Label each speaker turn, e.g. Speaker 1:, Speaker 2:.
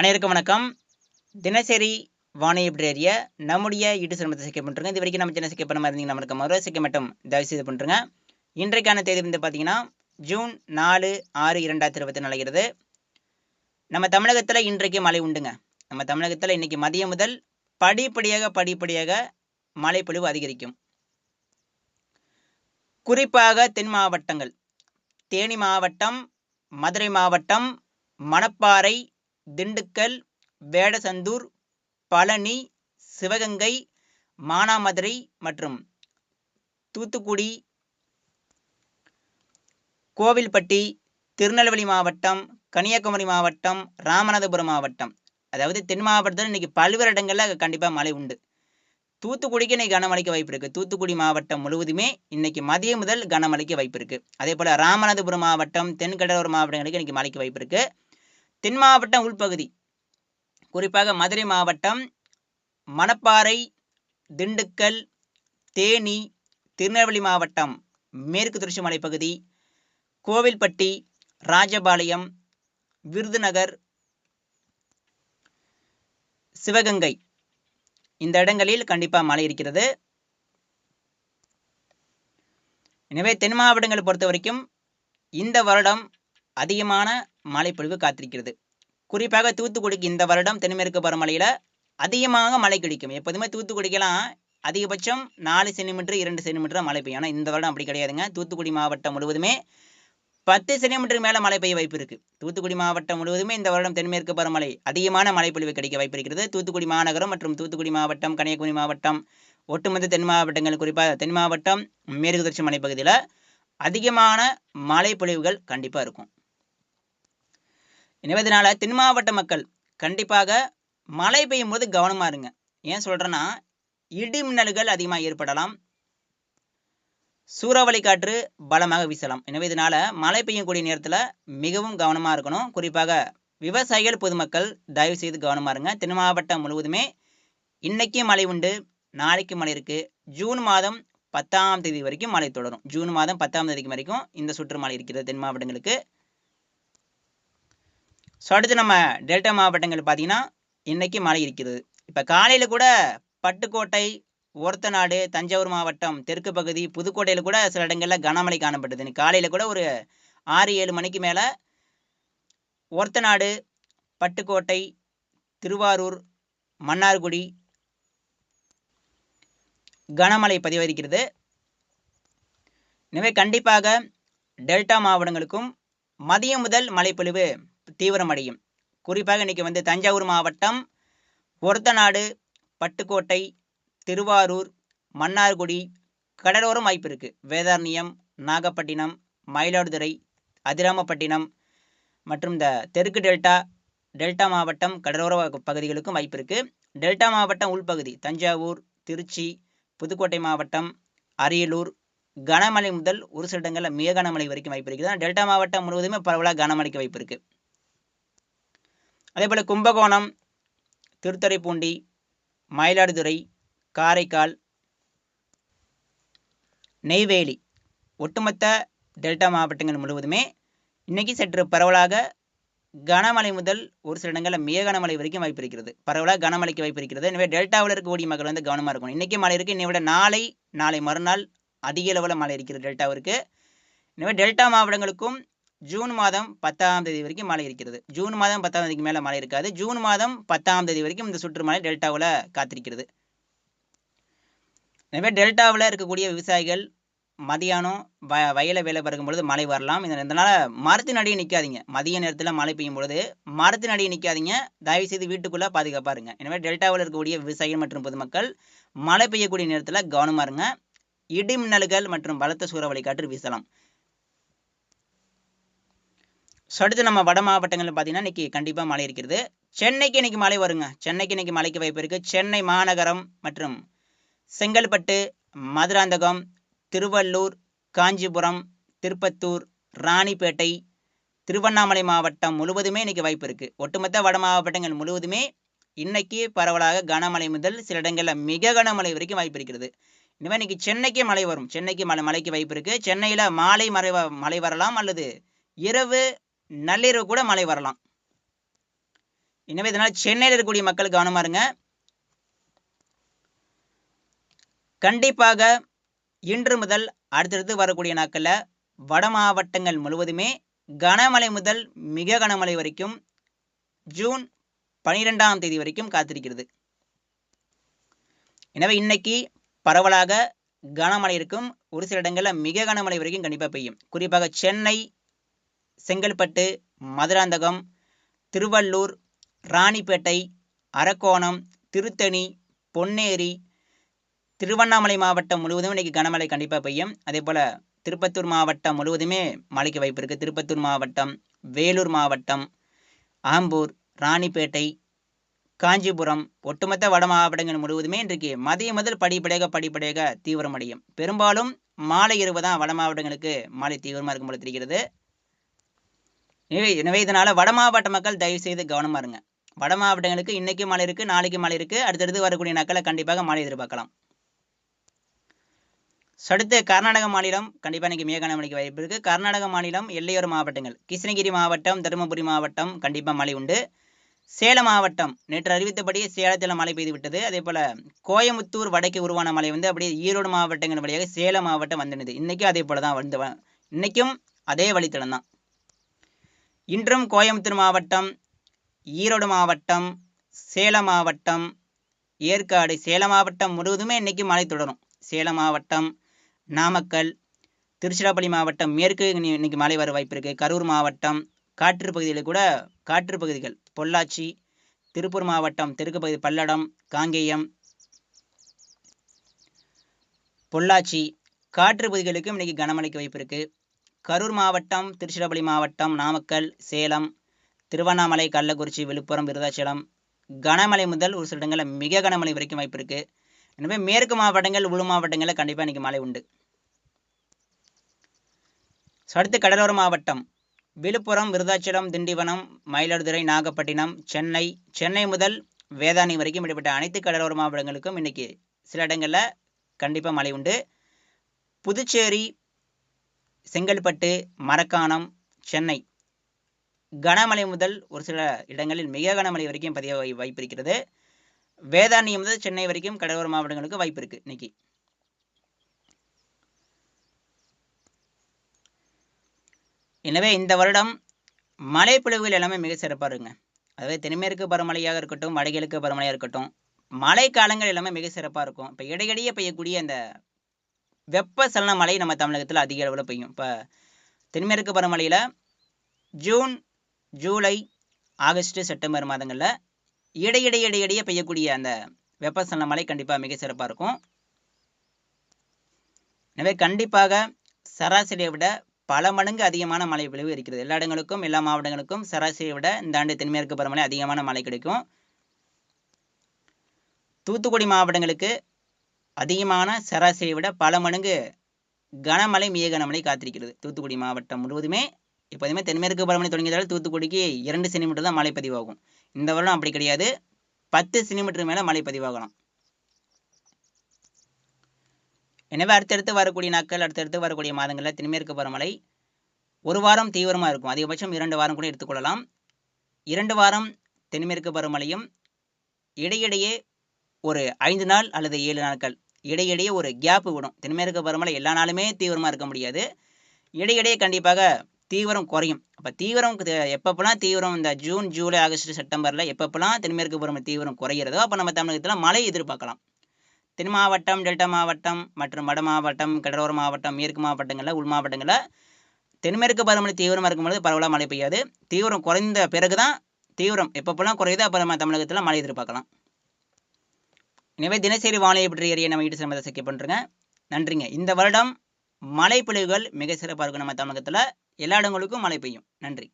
Speaker 1: அனைவருக்கும் வணக்கம். தினசரி வானிலை ஏரியா நம்முடைய யூடியூப் சிரமத்தை சிக்க பண்ணுறங்க இது வரைக்கும் நம்ம சேனல் சிக்க பண்ண மாதிரி இருந்தீங்கன்னா நம்மளுக்கு சிக்க மட்டும் தயவு செய்து பண்ணுறங்க இன்றைக்கான தேதி வந்து பார்த்தீங்கன்னா ஜூன் நாலு ஆறு இரண்டாயிரத்தி இருபத்தி நாலுகிறது நம்ம தமிழகத்தில் இன்றைக்கு மழை உண்டுங்க. நம்ம தமிழகத்தில் இன்றைக்கி மதியம் முதல் படிப்படியாக படிப்படியாக மழை பொழிவு அதிகரிக்கும். குறிப்பாக தென் மாவட்டங்கள். தேனி மாவட்டம் மதுரை மாவட்டம் மணப்பாறை திண்டுக்கல் வேடசந்தூர் பழனி சிவகங்கை மானாமதுரை மற்றும் தூத்துக்குடி கோவில்பட்டி திருநெல்வேலி மாவட்டம் கன்னியாகுமரி மாவட்டம் ராமநாதபுரம் மாவட்டம். அதாவது தென் மாவட்டத்தில் இன்னைக்கு பல்வேறு இடங்களில் கண்டிப்பாக மழை உண்டு. தூத்துக்குடிக்கு இன்னைக்கு கனமழைக்கு வாய்ப்பு இருக்குது தூத்துக்குடி மாவட்டம் முழுவதுமே இன்னைக்கு மதியம் முதல் கனமழைக்கு வாய்ப்பு இருக்குது அதே போல் ராமநாதபுரம் மாவட்டம் தென்கடலூர் மாவட்டங்களுக்கு இன்னைக்கு மழைக்கு வாய்ப்பு இருக்குது தென் மாவட்டம் உள்பகுதி. குறிப்பாக மதுரை மாவட்டம் மணப்பாறை திண்டுக்கல் தேனி திருநெல்வேலி மாவட்டம் மேற்கு தொடர்ச்சி மலைப்பகுதி கோவில்பட்டி ராஜபாளையம் விருதுநகர் சிவகங்கை. இந்த இடங்களில் கண்டிப்பாக மழை இருக்கிறது. எனவே தென் மாவட்டங்களை பொறுத்த வரைக்கும் இந்த வருடம் அதிகமான மழைப்பொழிவு காத்திருக்கிறது. குறிப்பாக தூத்துக்குடிக்கு இந்த வருடம் தென்மேற்கு பருவமழையில் அதிகமாக மழை கிடைக்கும். எப்போதுமே தூத்துக்குடிக்கெல்லாம் அதிகபட்சம் நாலு சென்டிமீட்டர் இரண்டு சென்டிமீட்டர் மழை பெய்யும். ஆனால் இந்த வருடம் அப்படி கிடையாதுங்க. தூத்துக்குடி மாவட்டம் முழுவதுமே பத்து சென்டிமீட்டர் மேலே மழை பெய்ய வாய்ப்பு இருக்குது தூத்துக்குடி மாவட்டம் முழுவதுமே இந்த வருடம் தென்மேற்கு பருவமழை அதிகமான மழைப்பொழிவு கிடைக்க வாய்ப்பு இருக்கிறது. தூத்துக்குடி மாநகரம் மற்றும் தூத்துக்குடி மாவட்டம் கன்னியாகுமரி மாவட்டம் ஒட்டுமொத்த தென் மாவட்டங்கள் குறிப்பாக தென் மாவட்டம் மேற்கு தொடர்ச்சி மலைப்பகுதியில் அதிகமான மழை பொழிவுகள் கண்டிப்பாக இருக்கும். எனவே தென் மாவட்ட மக்கள் கண்டிப்பாக மழை பெய்யும் போது கவனமா இருங்க. ஏன் சொல்கிறேன்னா இடி மின்னல்கள் அதிகமாக ஏற்படலாம். சூறாவளி காற்று பலமாக வீசலாம். எனவே இதனால் மழை பெய்யக்கூடிய நேரத்தில் மிகவும் கவனமாக இருக்கணும். குறிப்பாக விவசாயிகள் பொதுமக்கள் தயவு செய்து கவனமாக இருங்க. தென் மாவட்டம் முழுவதுமே இன்றைக்கும் மழை உண்டு நாளைக்கு மழை இருக்குது ஜூன் மாதம் பத்தாம் தேதி வரைக்கும் மழை தொடரும். ஜூன் மாதம் பத்தாம் தேதிக்கு வரைக்கும் இந்த சுற்று மழை இருக்கிறது தென் மாவட்டங்களுக்கு. ஸோ அடுத்து நம்ம டெல்டா மாவட்டங்கள் பார்த்தீங்கன்னா இன்னைக்கு மழை இருக்கிறது. இப்போ காலையில் கூட பட்டுக்கோட்டை ஒரத்தநாடு தஞ்சாவூர் மாவட்டம் தெற்கு பகுதி புதுக்கோட்டையில் கூட சில இடங்களில் கனமழை காணப்பட்டது. காலையில் கூட ஒரு ஆறு ஏழு மணிக்கு மேலே ஒரத்தநாடு பட்டுக்கோட்டை திருவாரூர் மன்னார்குடி கனமழை பதிவாயிருக்கிறது எனவே கண்டிப்பாக டெல்டா மாவட்டங்களுக்கும் மதியம் முதல் மழைப்பொழிவு தீவிரமடையும். குறிப்பாக இன்றைக்கி வந்து தஞ்சாவூர் மாவட்டம் ஒருத்தநாடு பட்டுக்கோட்டை திருவாரூர் மன்னார்குடி கடலோரம் வாய்ப்பு இருக்குது வேதாரண்யம் நாகப்பட்டினம் மயிலாடுதுறை அதிராமப்பட்டினம் மற்றும் இந்த தெற்கு டெல்டா டெல்டா மாவட்டம் கடலோர பகுதிகளுக்கும் வாய்ப்பு இருக்குது டெல்டா மாவட்டம் உள்பகுதி தஞ்சாவூர் திருச்சி புதுக்கோட்டை மாவட்டம் அரியலூர் கனமழை முதல் ஒரு சில இடங்களில் மிக கனமழை வரைக்கும் வாய்ப்பு இருக்குது டெல்டா மாவட்டம் முழுவதுமே பரவலாக கனமழைக்கு வாய்ப்பு இருக்குது அதே போல் கும்பகோணம் திருத்துறைப்பூண்டி மயிலாடுதுறை காரைக்கால் நெய்வேலி. ஒட்டுமொத்த டெல்டா மாவட்டங்கள் முழுவதுமே இன்றைக்கி சற்று பரவலாக கனமழை முதல் ஒரு சில இடங்களில் மிக கனமழை வரைக்கும் வாய்ப்பு இருக்கிறது. பரவலாக கனமழைக்கு வாய்ப்பு இருக்கிறது. எனவே டெல்டாவில் இருக்கக்கூடிய மக்கள் வந்து கவனமாக இருக்கணும். இன்றைக்கி மழை இருக்குது இன்னை விட நாளை நாளை மறுநாள் அதிக அளவில் மழை இருக்கிறது டெல்டாவிற்கு. எனவே டெல்டா மாவட்டங்களுக்கும் ஜூன் மாதம் பத்தாம் தேதி வரைக்கும் மழை இருக்கிறது. ஜூன் மாதம் பத்தாம் தேதிக்கு மேலே மழை இருக்காது. ஜூன் மாதம் பத்தாம் தேதி வரைக்கும் இந்த சுற்றுமழை டெல்டாவில் காத்திருக்கிறது. எனவே டெல்டாவில் இருக்கக்கூடிய விவசாயிகள் மதியானம் வ வயலை வேலை பார்க்கும் பொழுது மழை வரலாம். இதனால் மரத்தின் அடியே நிற்காதீங்க மதிய நேரத்தில் மழை பெய்யும் பொழுது மரத்தின் அடியே நிற்காதீங்க தயவு செய்து வீட்டுக்குள்ளே பாதுகாப்பாக இருங்க. எனவே டெல்டாவில் இருக்கக்கூடிய விவசாயிகள் மற்றும் பொதுமக்கள் மழை பெய்யக்கூடிய நேரத்தில் கவனமாக இருங்க. இடி மின்னல்கள் மற்றும் பலத்த சூறாவளி காற்று வீசலாம். ஸோ அடுத்து நம்ம வட மாவட்டங்களில் பார்த்தீங்கன்னா இன்னைக்கு கண்டிப்பாக மழை இருக்கிறது. சென்னைக்கு இன்னைக்கு மழை வருங்க. சென்னைக்கு இன்னைக்கு மழைக்கு வாய்ப்பு இருக்குது சென்னை மாநகரம் மற்றும் செங்கல்பட்டு மதுராந்தகம் திருவள்ளூர் காஞ்சிபுரம் திருப்பத்தூர் ராணிப்பேட்டை திருவண்ணாமலை மாவட்டம் முழுவதுமே இன்னைக்கு வாய்ப்பு இருக்குது ஒட்டுமொத்த வட மாவட்டங்கள் முழுவதுமே இன்னைக்கு பரவலாக கனமழை முதல் சில இடங்களில் மிக கனமழை வரைக்கும் வாய்ப்பு இருக்கிறது. இனிமேல் இன்னைக்கு சென்னைக்கு மழை வரும். சென்னைக்கு மழை மழைக்கு வாய்ப்பு இருக்குது சென்னையில் மாலை மழை வ- மழை வரலாம் அல்லது இரவு நள்ளிரவு கூட மழை வரலாம். எனவே இதனால் சென்னையில் இருக்கக்கூடிய மக்கள் கவனமாக இருங்க. கண்டிப்பாக இன்று முதல் அடுத்தடுத்து வரக்கூடிய நாட்களில் வட மாவட்டங்கள் முழுவதுமே கனமழை முதல் மிக கனமழை வரைக்கும் ஜூன் பனிரெண்டாம் தேதி வரைக்கும் காத்திருக்கிறது. எனவே இன்னைக்கு பரவலாக கனமழை இருக்கும். ஒரு சில இடங்களில் மிக கனமழை வரைக்கும் கண்டிப்பாக பெய்யும். குறிப்பாக சென்னை செங்கல்பட்டு மதுராந்தகம் திருவள்ளூர் ராணிப்பேட்டை அரக்கோணம் திருத்தணி பொன்னேரி திருவண்ணாமலை மாவட்டம் முழுவதும் இன்றைக்கி கனமழை கண்டிப்பாக பெய்யும். அதே போல் திருப்பத்தூர் மாவட்டம் முழுவதுமே மழைக்கு வாய்ப்பு இருக்குது திருப்பத்தூர் மாவட்டம் வேலூர் மாவட்டம் ஆம்பூர் ராணிப்பேட்டை காஞ்சிபுரம் ஒட்டுமொத்த வட மாவட்டங்கள் முழுவதுமே இன்றைக்கு மதியம் முதல் படிப்படியாக படிப்படியாக தீவிரமடையும். பெரும்பாலும் மாலை இரவு தான் வட மாவட்டங்களுக்கு மழை தீவிரமாக இருக்கும் போல தெரிகிறது. எனவே இதனால் வட மாவட்ட மக்கள் தயவு செய்து கவனமாக இருங்க. வட மாவட்டங்களுக்கு இன்னைக்கு மழை இருக்குது நாளைக்கு மழை இருக்குது அடுத்தடுத்து வரக்கூடிய நாட்களில் கண்டிப்பாக மழை எதிர்பார்க்கலாம். அடுத்து கர்நாடக மாநிலம் கண்டிப்பாக இன்னைக்கு மிக கனமழைக்கு வாய்ப்பு இருக்குது கர்நாடக மாநிலம் எல்லையோர மாவட்டங்கள் கிருஷ்ணகிரி மாவட்டம் தருமபுரி மாவட்டம் கண்டிப்பாக மழை உண்டு. சேலம் மாவட்டம் நேற்று அறிவித்தபடி சேலத்தில் மழை பெய்து விட்டது. அதே போல் கோயமுத்தூர் வடக்கு உருவான மழை வந்து அப்படியே ஈரோடு மாவட்டங்கள் வழியாக சேலம் மாவட்டம் வந்துடுது. இன்றைக்கும் அதே போல் தான் வந்து இன்றைக்கும் அதே வழித்தடம் தான் இன்றும் கோயம்புத்தூர் மாவட்டம் ஈரோடு மாவட்டம் சேலம் மாவட்டம் ஏற்காடு சேலம் மாவட்டம் முழுவதுமே இன்றைக்கி மழை தொடரும். சேலம் மாவட்டம் நாமக்கல் திருச்சிராப்பள்ளி மாவட்டம் மேற்கு இன்னைக்கு மழை வர வாய்ப்பு இருக்குது கரூர் மாவட்டம் காற்று பகுதியில் கூட காற்று பகுதிகள் பொள்ளாச்சி திருப்பூர் மாவட்டம் தெற்கு பகுதி பல்லடம் காங்கேயம் பொள்ளாச்சி காற்று பகுதிகளுக்கும் இன்னைக்கு கனமழைக்கு வாய்ப்பு இருக்குது கரூர் மாவட்டம் திருச்சிராப்பள்ளி மாவட்டம் நாமக்கல் சேலம் திருவண்ணாமலை கள்ளக்குறிச்சி விழுப்புரம் விருதாச்சலம். கனமழை முதல் ஒரு சில இடங்களில் மிக கனமழை வரைக்கும் வாய்ப்பு இருக்குது எனவே மேற்கு மாவட்டங்கள் உள் மாவட்டங்களில் கண்டிப்பாக இன்னைக்கு மழை உண்டு. அடுத்து கடலோர மாவட்டம். விழுப்புரம் விருதாச்சலம் திண்டிவனம் மயிலாடுதுறை நாகப்பட்டினம் சென்னை. சென்னை முதல் வேதாணி வரைக்கும் இடைப்பட்ட அனைத்து கடலோர மாவட்டங்களுக்கும் இன்னைக்கு சில இடங்களில் கண்டிப்பாக மழை உண்டு. புதுச்சேரி செங்கல்பட்டு மரக்காணம் சென்னை. கனமழை முதல் ஒரு சில இடங்களில் மிக கனமழை வரைக்கும் பதிய வாய்ப்பு இருக்கிறது வேதாணி முதல் சென்னை வரைக்கும் கடலோர மாவட்டங்களுக்கு வாய்ப்பு இருக்கு இன்னைக்கு. எனவே இந்த வருடம் மழை பிழவுகள் எல்லாமே மிக சிறப்பாக இருங்க அதாவது தென்மேற்கு பருமழையாக இருக்கட்டும் வடகிழக்கு பருமழையாக இருக்கட்டும் மழை காலங்கள் எல்லாமே மிக சிறப்பாக இருக்கும். இப்போ இடையிடையே பெய்யக்கூடிய அந்த வெப்பசலன மழை நம்ம தமிழகத்தில் அதிக அளவில் பெய்யும். இப்போ தென்மேற்கு பருவமழையில் ஜூன் ஜூலை ஆகஸ்ட் செப்டம்பர் மாதங்களில் இடையிடையே இடையிடையே பெய்யக்கூடிய அந்த வெப்பசலன மழை கண்டிப்பாக மிக சிறப்பாக இருக்கும். எனவே கண்டிப்பாக சராசரியை விட பல மடங்கு அதிகமான மழை விளைவு இருக்கிறது. எல்லா இடங்களுக்கும் எல்லா மாவட்டங்களுக்கும் சராசரியை விட இந்த ஆண்டு தென்மேற்கு பருவமழை அதிகமான மழை கிடைக்கும். தூத்துக்குடி மாவட்டங்களுக்கு அதிகமான சராசரியை விட பல மடங்கு கனமழை மிக கனமழை காத்திருக்கிறது. தூத்துக்குடி மாவட்டம் முழுவதுமே எப்போதுமே தென்மேற்கு பருவமழை தொடங்கியதால் தூத்துக்குடிக்கு இரண்டு சென்டிமீட்டர் தான் மழை பதிவாகும். இந்த வருடம் அப்படி கிடையாது. பத்து சென்டிமீட்டர் மேலே மழை பதிவாகலாம். எனவே அடுத்தடுத்து வரக்கூடிய நாட்கள் அடுத்தடுத்து வரக்கூடிய மாதங்களில் தென்மேற்கு பருவமழை ஒரு வாரம் தீவிரமாக இருக்கும். அதிகபட்சம் இரண்டு வாரம் கூட எடுத்துக்கொள்ளலாம். இரண்டு வாரம் தென்மேற்கு பருவமழையும் இடையிடையே ஒரு ஐந்து நாள் அல்லது ஏழு நாட்கள் இடையிடையே ஒரு கேப்பு விடும். தென்மேற்கு பருவமழை எல்லா நாளுமே தீவிரமாக இருக்க முடியாது. இடையிடையே கண்டிப்பாக தீவிரம் குறையும். அப்போ தீவிரம் எப்பப்பெல்லாம் தீவிரம் இந்த ஜூன் ஜூலை ஆகஸ்ட் செப்டம்பரில் எப்பப்பெல்லாம் தென்மேற்கு பருவமழை தீவிரம் குறைகிறதோ அப்போ நம்ம தமிழகத்தில் மழை எதிர்பார்க்கலாம். தென் மாவட்டம் டெல்டா மாவட்டம் மற்றும் வட மாவட்டம் கடலோர மாவட்டம் மேற்கு மாவட்டங்களில் உள் மாவட்டங்களில் தென்மேற்கு பருவமழை தீவிரமாக இருக்கும்பொழுது பரவலாக மழை பெய்யாது. தீவிரம் குறைந்த பிறகு தான் தீவிரம் எப்பப்பெல்லாம் குறையுதோ அப்போ நம்ம தமிழகத்தில் மழை எதிர்பார்க்கலாம். எனவே தினசரி வானிலை பற்றி அறிய நம்ம யூடியூப் சேனலை சக்கி பண்ணுறேங்க நன்றிங்க. இந்த வருடம் மழை பொழிவுகள் மிக சிறப்பாக இருக்கும். நம்ம தமிழகத்தில் எல்லா இடங்களுக்கும் மழை பெய்யும். நன்றி.